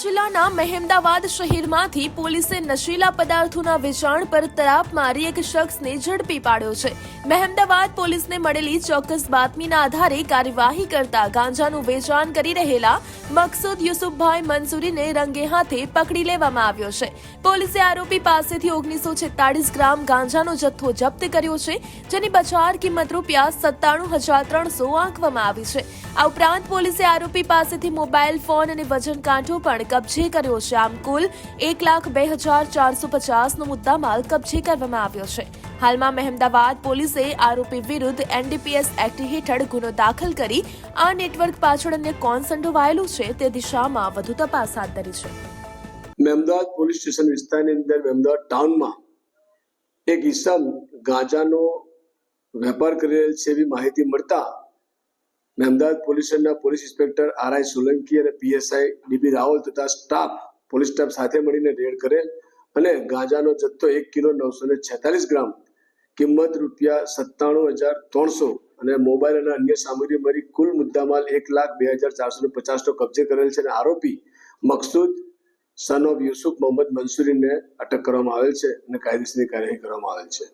જિલ્લાના મહેમદાવાદ શહેરમાંથી પોલીસે નશીલા પદાર્થોના વેચાણ પર તરાપ મારી એક શખ્સને ઝડપી પાડ્યો છે. મહેમદાવાદ પોલીસને મળેલી ચોક્કસ બાતમીના આધારે કાર્યવાહી કરતા ગાંજાનું વેચાણ કરી રહેલા મકસૂદ યુસુફભાઈ મંસૂરીને રંગે હાથે પકડી લેવામાં આવ્યો છે. પોલીસે આરોપી પાસેથી ઓગણીસો છેતાળીસ ગ્રામ ગાંજાનો જથ્થો જપ્ત કર્યો છે, જેની બજાર કિંમત રૂપિયા સત્તાણું હજાર ત્રણસો આંકવામાં આવી છે. આ ઉપરાંત પોલીસે આરોપી પાસેથી મોબાઈલ ફોન અને વજન કાંઠો પણ કબજે કર્યો છે. આમ કુલ એક લાખ બે હજાર ચારસો પચાસનો મુદ્દામાલ કબજે કરવામાં આવ્યો છે. હાલમાં મહેમદાવાદ પોલીસે આરોપી વિરુદ્ધ એનડીપીએસ એક્ટ હેઠળ ગુનો દાખલ કરી આ નેટવર્ક પાછળ અન્ય કોણ સંડોવાયેલું છે તે દિશામાં વધુ તપાસ હાથ ધરી છે. મહેમદાવાદ પોલીસ સ્ટેશન વિસ્તારની અંદર મહેમદાવાદ ટાઉનમાં એક ઈસમ ગાંજાનો વેપાર કરી રહેલ છે એવી માહિતી મળતા મહેમદાવાદ પોલીસ સ્ટેશનના police inspector R I Solanki અને પીએસઆઈ ડીબી રાવલ તથા સ્ટાફ પોલીસ સ્ટાફ સાથે મળીને રેડ કરેલ અને ગાંજાનો જથ્થો એક કિલો નવસો ને છેતાલીસ ગ્રામ, કિંમત રૂપિયા સત્તાણું હજાર ત્રણસો અને મોબાઈલ અને અન્ય સામગ્રી મળી કુલ મુદ્દામાલ એક લાખ બે હજાર ચારસો ને પચાસનો કબજે કરેલ છે અને આરોપી મકસૂદ સન ઓફ યુસુફ મોહમ્મદ મંસૂરીને અટક કરવામાં આવેલ છે અને કાયદેસરની કાર્યવાહી કરવામાં આવેલ છે.